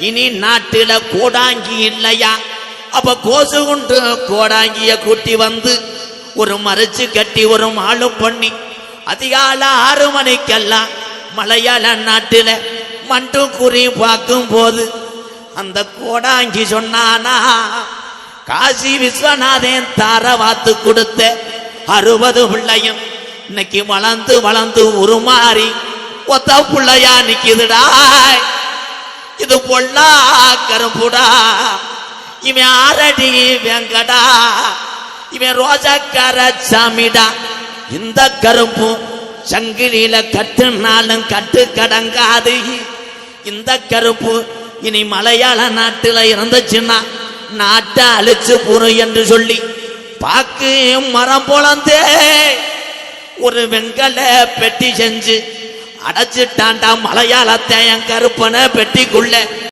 இனி நாட்டில கோடாங்கி இல்லையா? அப்ப கோசு கொண்டு கோடாங்கிய கூட்டி வந்து ஒரு மறைச்சு கட்டி ஒரு மாலும் பண்ணி அதிகால ஆறு மணிக்கெல்லாம் மலையாள நாட்டில மண்டு குறி பார்க்கும் போது அந்த கோடாங்கி சொன்னானா காசி விஸ்வநாதன் தார வாத்து கொடுத்த அறுபது பிள்ளையும் இன்னைக்கு வளர்ந்து வளர்ந்து உருமாறி ஒத்த பிள்ளையா நிக்குதுடா. இது பொல்லா கருப்புடா இவன் ஆரடி வெங்கடா. இவன் ரோஜாக்கார சாமிடா. இந்த கருப்பும் சங்கிலியில கட்டுனாலும் கட்டு கடங்காது. இந்த கருப்பு இனி மலையாள நாட்டுல இருந்துச்சுன்னா நாட்டை அழிச்சு போறோம் என்று சொல்லி பாக்கு மரம் பொழந்தே. ஒரு வெங்கல பெட்டி செஞ்சு அடைச்சிட்டான்டா மலையாளத்தை என் கருப்பனை பெட்டிக்குள்ள.